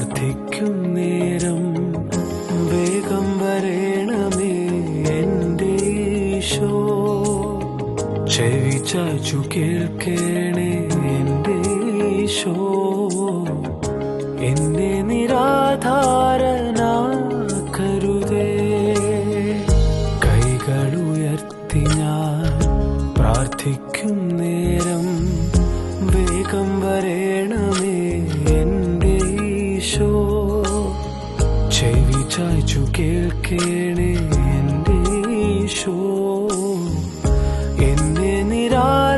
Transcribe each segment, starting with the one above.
പ്രാർത്ഥിക്കും നേരം വേഗം വരേണമേ എന്റെ ഈശോ. ചെവി ചാച്ചു കേൾക്കേണേ എന്റെ ഈശോ. എന്നെ നിരാധാരനാക്കരുതേ കൈകൾ ഉയർത്തി ഞാൻ പ്രാർത്ഥിക്കും ചായ്ച്ചു കേൾക്കേണേ എന്റെ ഈശോ. എന്നെ നിരാധാരനാക്കരുതേ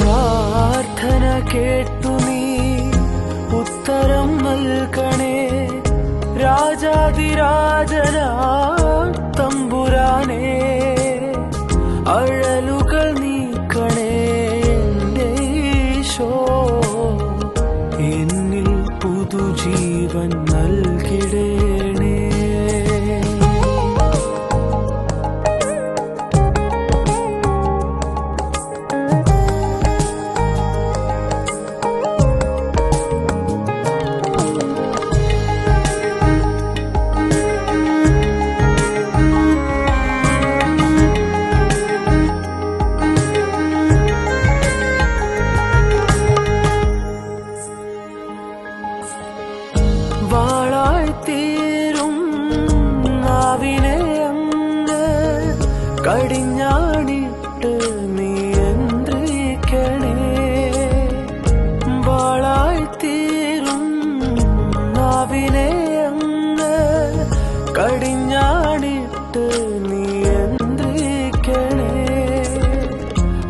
പ്രാർത്ഥന കേട്ടു നീ ഉത്തരം നൽകണേ. രാജാതിരാജന തമ്പുരാനേ. അഴലുകൾ கண்ணல் கிடை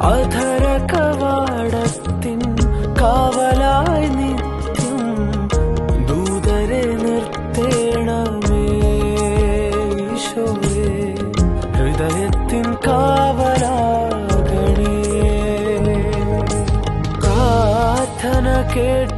അധര കവാടത്തിൻ കാവലായി നിത്യം ദൂതരെ നിർത്തേണമേ ഈശോയെ ഹൃദയത്തിൻ കാവലാകണേ. പ്രാർത്ഥന കേട്ടു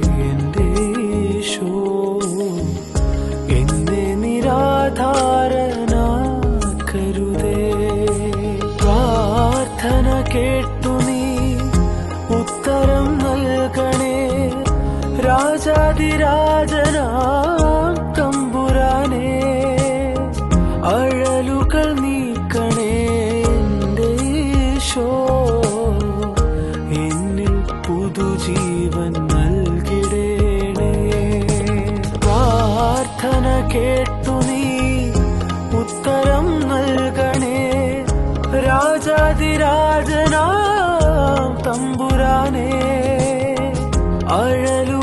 നിരാധാരനാക്കരുതേ പ്രാർത്ഥന കേട്ടു നീ ഉത്തരം നൽകണേ. രാജാതിരാജനാം ഉത്തരം നൽകണേ. രാജാതിരാജനാം തമ്പുരാനേ. അഴലു